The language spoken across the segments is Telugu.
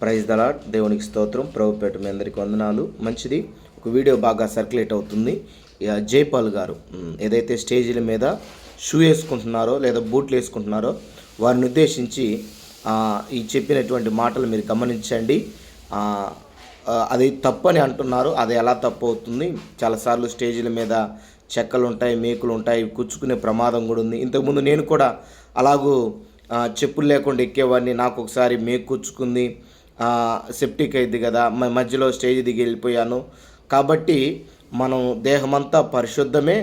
ప్రైజ్ దలా దేవునికి స్తోత్రం. ప్రభుపేట మీ అందరికి వందనాలు. మంచిది. ఒక వీడియో బాగా సర్క్యులేట్ అవుతుంది. ఇక జైపాల్ గారు ఏదైతే స్టేజీల మీద షూ వేసుకుంటున్నారో లేదా బూట్లు వేసుకుంటున్నారో వారిని ఉద్దేశించి ఈ చెప్పినటువంటి మాటలు మీరు గమనించండి. అది తప్పు అని అంటున్నారు. అది ఎలా తప్పు అవుతుంది? చాలాసార్లు స్టేజీల మీద చెక్కలు ఉంటాయి మేకులు ఉంటాయి కుచ్చుకునే ప్రమాదం కూడా ఉంది. ఇంతకుముందు నేను కూడా అలాగూ చెప్పులు లేకుండా ఎక్కేవాడిని. నాకు ఒకసారి మేకు కుచ్చుకుంది. సెప్టిక్ అయింది కదా మధ్యలో స్టేజ్ దిగి వెళ్ళిపోయాను. కాబట్టి మనం దేహమంతా పరిశుద్ధమే.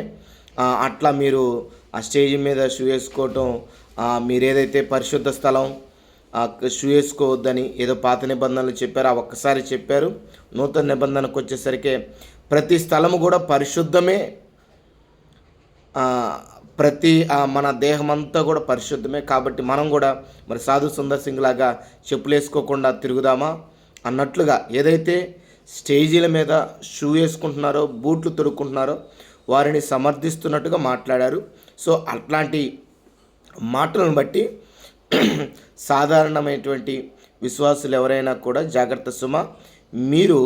అట్లా మీరు ఆ స్టేజ్ మీద షూ వేసుకోవటం మీరు ఏదైతే పరిశుద్ధ స్థలం షూ వేసుకోవద్దని ఏదో పాత నిబంధనలు చెప్పారు ఆ ఒక్కసారి చెప్పారు. నూతన నిబంధనకు వచ్చేసరికి ప్రతి స్థలము కూడా పరిశుద్ధమే. ప్రతి మన దేహం అంతా కూడా పరిశుద్ధమే కాబట్టి మనం కూడా మరి సాధు సుందర్ సింగ్ లాగా చెప్పులు వేసుకోకుండా తిరుగుదామా? అన్నట్లుగా ఏదైతే స్టేజీల మీద షూ వేసుకుంటున్నారో బూట్లు తొడుక్కుంటున్నారో వారిని సమర్థిస్తున్నట్టుగా మాట్లాడారు. సో అట్లాంటి మాటలను బట్టి సాధారణమైనటువంటి విశ్వాసులు ఎవరైనా కూడా జాగ్రత్త సుమ మీరు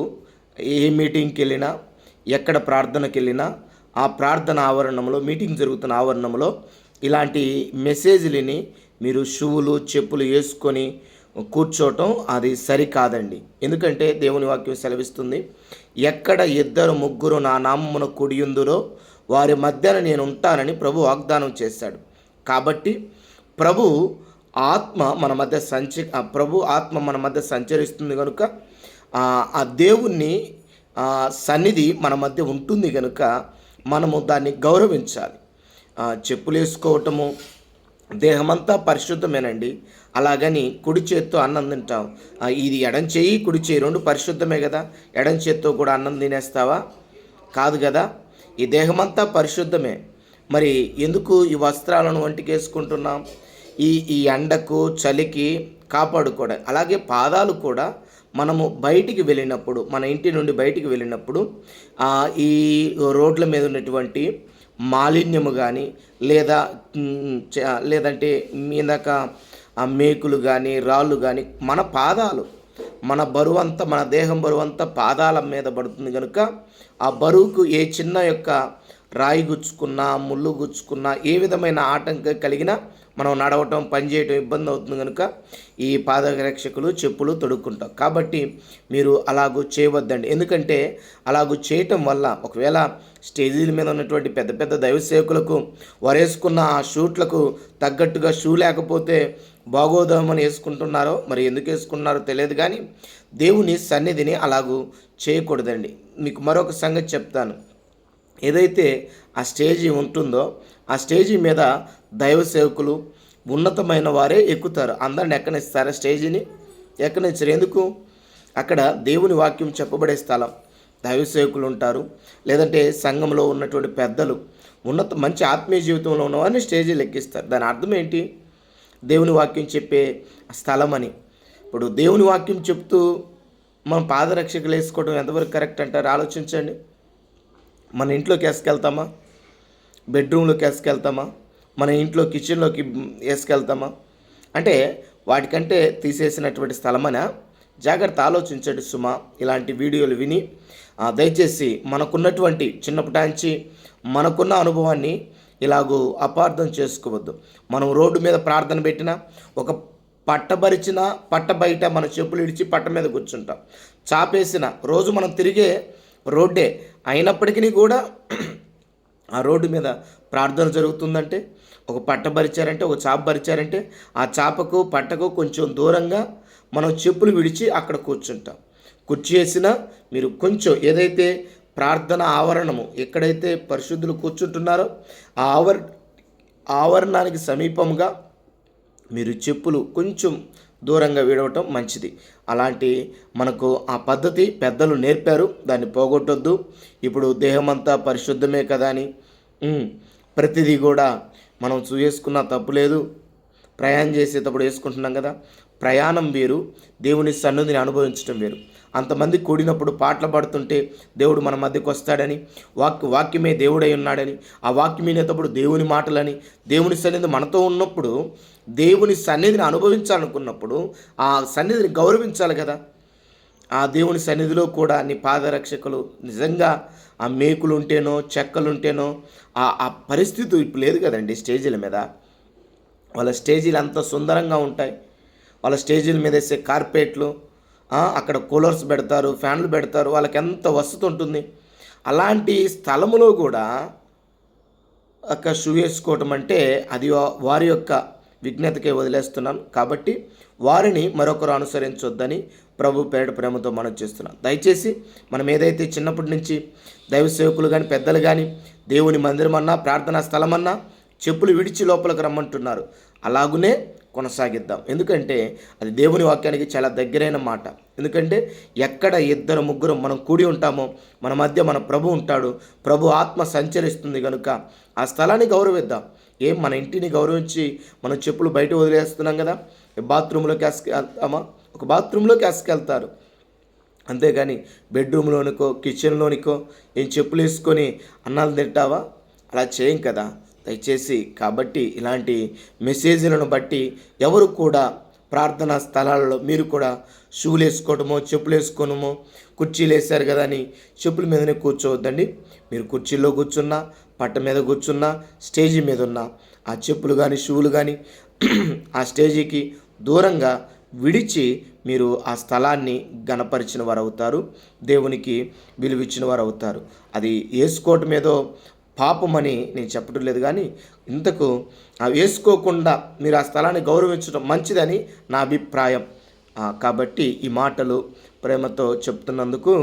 ఏ మీటింగ్కి వెళ్ళినా ఎక్కడ ప్రార్థనకి వెళ్ళినా ఆ ప్రార్థన ఆవరణంలో మీటింగ్ జరుగుతున్న ఆవరణంలో ఇలాంటి మెసేజ్లని మీరు షూలు చెప్పులు వేసుకొని కూర్చోవటం అది సరికాదండి. ఎందుకంటే దేవుని వాక్యం సెలవిస్తుంది ఎక్కడ ఇద్దరు ముగ్గురు నా నామమున కుడియుందులో వారి మధ్యన నేను ఉంటానని ప్రభు వాగ్దానం చేశాడు. కాబట్టి ప్రభు ఆత్మ మన మధ్య సంచ ప్రభు ఆత్మ మన మధ్య సంచరిస్తుంది కనుక ఆ దేవుణ్ణి ఆ, సన్నిధి మన మధ్య ఉంటుంది కనుక మనము దాన్ని గౌరవించాలి. చెప్పులు వేసుకోవటము దేహమంతా పరిశుద్ధమేనండి. అలాగని కుడి చేత్తో అన్నం తింటాం. ఇది ఎడం చేయి కుడి చేయి రెండు పరిశుద్ధమే కదా? ఎడం చేత్తో కూడా అన్నం తినేస్తావా? కాదు కదా? ఈ దేహమంతా పరిశుద్ధమే. మరి ఎందుకు ఈ వస్త్రాలను వంటికి వేసుకుంటున్నాం? ఈ ఈ ఎండకు చలికి కాపాడుకోవడం అలాగే పాదాలు కూడా మనము బయటికి వెళ్ళినప్పుడు మన ఇంటి నుండి బయటికి వెళ్ళినప్పుడు ఈ రోడ్ల మీద ఉన్నటువంటి మాలిన్యము కానీ లేదా చ- లేదంటే మీదక ఆ మేకులు కానీ రాళ్ళు కానీ మన పాదాలు మన బరువు అంతా మన దేహం బరువు అంతా పాదాల మీద పడుతుంది కనుక ఆ బరువుకు ఏ చిన్న యొక్క రాయి గుచ్చుకున్నా ముళ్ళు గుచ్చుకున్నా ఏ విధమైన ఆటంకం కలిగినా మనం నడవటం పనిచేయటం ఇబ్బంది అవుతుంది కనుక ఈ పాదరక్షకులు చెప్పులు తొడుక్కుంటాం కాబట్టి మీరు అలాగూ చేయవద్దండి. ఎందుకంటే అలాగూ చేయటం వల్ల ఒకవేళ స్టేజీల మీద ఉన్నటువంటి పెద్ద పెద్ద దైవ సేవకులకు వరేసుకున్న ఆ షూట్లకు తగ్గట్టుగా షూ లేకపోతే బాగోదామని వేసుకుంటున్నారో మరి ఎందుకు వేసుకున్నారో తెలియదు కానీ దేవుని సన్నిధిని అలాగూ చేయకూడదండి. మీకు మరొక సంగతి చెప్తాను. ఏదైతే ఆ స్టేజీ ఉంటుందో ఆ స్టేజీ మీద దైవ సేవకులు ఉన్నతమైన వారే ఎక్కుతారు. అందరిని ఎక్కనిస్తారా స్టేజీని? ఎక్కనిచ్చారు? ఎందుకు? అక్కడ దేవుని వాక్యం చెప్పబడే స్థలం. దైవ సేవకులు ఉంటారు. లేదంటే సంఘంలో ఉన్నటువంటి పెద్దలు ఉన్నత మంచి ఆత్మీయ జీవితంలో ఉన్నవారిని స్టేజీలు ఎక్కిస్తారు దాని అర్థం ఏంటి? దేవుని వాక్యం చెప్పే స్థలం అని. ఇప్పుడు దేవుని వాక్యం చెప్తూ మనం పాదరక్షకులు వేసుకోవడం ఎంతవరకు కరెక్ట్ అంటారు? ఆలోచించండి. మన ఇంట్లోకి వేసుకెళ్తామా బెడ్రూమ్లోకి వేసుకెళ్తామా మన ఇంట్లో కిచెన్లోకి వేసుకెళ్తామా? అంటే వాటికంటే తీసేసినటువంటి స్థలమన? జాగ్రత్త ఆలోచించండి సుమా ఇలాంటి వీడియోలు విని. దయచేసి మనకున్నటువంటి చిన్నప్పటాంచి మనకున్న అనుభవాన్ని ఇలాగూ అపార్థం చేసుకోవద్దు. మనం రోడ్డు మీద ప్రార్థన పెట్టినా ఒక పట్టబరిచిన పట్ట బయట మన చెప్పులు ఇడిచి పట్ట మీద కూర్చుంటాం. చాపేసిన రోజు మనం తిరిగే రోడ్డే. అయినప్పటికీ కూడా ఆ రోడ్డు మీద ప్రార్థన జరుగుతుందంటే ఒక పట్ట భరిచారంటే ఒక చాప భరిచారంటే ఆ చాపకు పట్టకు కొంచెం దూరంగా మనం చెప్పులు విడిచి అక్కడ కూర్చుంటాం. కూర్చేసిన మీరు కొంచెం ఏదైతే ప్రార్థన ఆవరణము ఎక్కడైతే పరిశుద్ధులు కూర్చుంటున్నారో ఆ ఆవర ఆవరణానికి సమీపంగా మీరు చెప్పులు కొంచెం దూరంగా విడవటం మంచిది. అలాంటి మనకు ఆ పద్ధతి పెద్దలు నేర్పారు. దాన్ని పోగొట్టొద్దు. ఇప్పుడు దేహమంతా పరిశుద్ధమే కదా అని. ప్రతిదీ కూడా మనం చూసుకున్న తప్పు లేదు. ప్రయాణం చేసేటప్పుడు వేసుకుంటున్నాం కదా. ప్రయాణం వేరు. దేవుని సన్నిధిని అనుభవించడం వేరు. అంతమంది కూడినప్పుడు పాటలు పాడుతుంటే దేవుడు మన మధ్యకు వస్తాడని వాక్ వాక్యమే దేవుడై ఉన్నాడని ఆ వాక్యం దేవుని మాటలని దేవుని సన్నిధి మనతో ఉన్నప్పుడు దేవుని సన్నిధిని అనుభవించాలనుకున్నప్పుడు ఆ సన్నిధిని గౌరవించాలి కదా. ఆ దేవుని సన్నిధిలో కూడా నీ పాదరక్షకులు నిజంగా ఆ మేకులు ఉంటేనో చెక్కలు ఉంటేనో ఆ ఆ పరిస్థితి ఇప్పుడు లేదు కదండి స్టేజీల మీద. వాళ్ళ స్టేజీలు అంత సుందరంగా ఉంటాయి. వాళ్ళ స్టేజీల మీద వేసే కార్పెట్లు అక్కడ కూలర్స్ పెడతారు ఫ్యాన్లు పెడతారు వాళ్ళకి ఎంత వసతి ఉంటుంది. అలాంటి స్థలములో కూడా ఒక షూ వేసుకోవటం అంటే అది వారి యొక్క విజ్ఞతకే వదిలేస్తున్నాను. కాబట్టి వారిని మరొకరు అనుసరించొద్దని ప్రభు పేడ ప్రేమతో మనం చేస్తున్నాం. దయచేసి మనం ఏదైతే చిన్నప్పటి నుంచి దైవ సేవకులు కానీ పెద్దలు కానీ దేవుని మందిరం అన్నా ప్రార్థనా స్థలం అన్నా చెప్పులు విడిచి లోపలికి రమ్మంటున్నారు. అలాగునే కొనసాగిద్దాం. ఎందుకంటే అది దేవుని వాక్యానికి చాలా దగ్గరైన మాట. ఎందుకంటే ఎక్కడ ఇద్దరు ముగ్గురు మనం కూడి ఉంటామో మన మధ్య మన ప్రభు ఉంటాడు ప్రభు ఆత్మ సంచరిస్తుంది కనుక ఆ స్థలాన్ని గౌరవిద్దాం. ఏం మన ఇంటిని గౌరవించి మనం చెప్పులు బయట వదిలేస్తున్నాం కదా? బాత్రూంలోకి వేసుకెళ్తామా ఒక బాత్రూంలోకి వేసుకెళ్తారు అంతేగాని బెడ్రూమ్లోనికో కిచెన్లోనికో ఏం చెప్పులు వేసుకొని అన్నాలు తింటావా? అలా చేయం కదా. దయచేసి కాబట్టి ఇలాంటి మెసేజ్లను బట్టి ఎవరు కూడా ప్రార్థనా స్థలాలలో మీరు కూడా షూలు వేసుకోవడమో చెప్పులు వేసుకోవడమో కుర్చీలు వేశారు కదా అని చెప్పుల మీదనే కూర్చోవద్దండి. మీరు కుర్చీలో కూర్చున్నా పట్ట మీద కూర్చున్నా స్టేజీ మీద ఉన్నా ఆ చెప్పులు కానీ షూలు కానీ ఆ స్టేజీకి దూరంగా విడిచి మీరు ఆ స్థలాన్ని గణపరిచిన వారు అవుతారు దేవునికి విలువిచ్చిన వారు అవుతారు అది వేసుకోవటం ఏదో పాపమని నేను చెప్పడం లేదు కానీ ఇంతకు వేసుకోకుండా మీరు ఆ స్థలాన్ని గౌరవించడం మంచిదని నా అభిప్రాయం. కాబట్టి ఈ మాటలు ప్రేమతో చెప్తున్నందుకు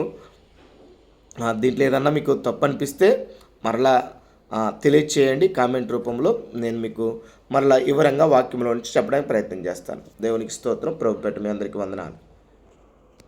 దీంట్లో ఏదన్నా మీకు తప్పు అనిపిస్తే మరలా తెలియచేయండి. కామెంట్ రూపంలో నేను మీకు మరలా వివరంగా వాక్యంలో నుంచి చెప్పడానికి ప్రయత్నం చేస్తాను. దేవునికి స్తోత్రం. ప్రభుపేట మీ అందరికీ వందనాలు.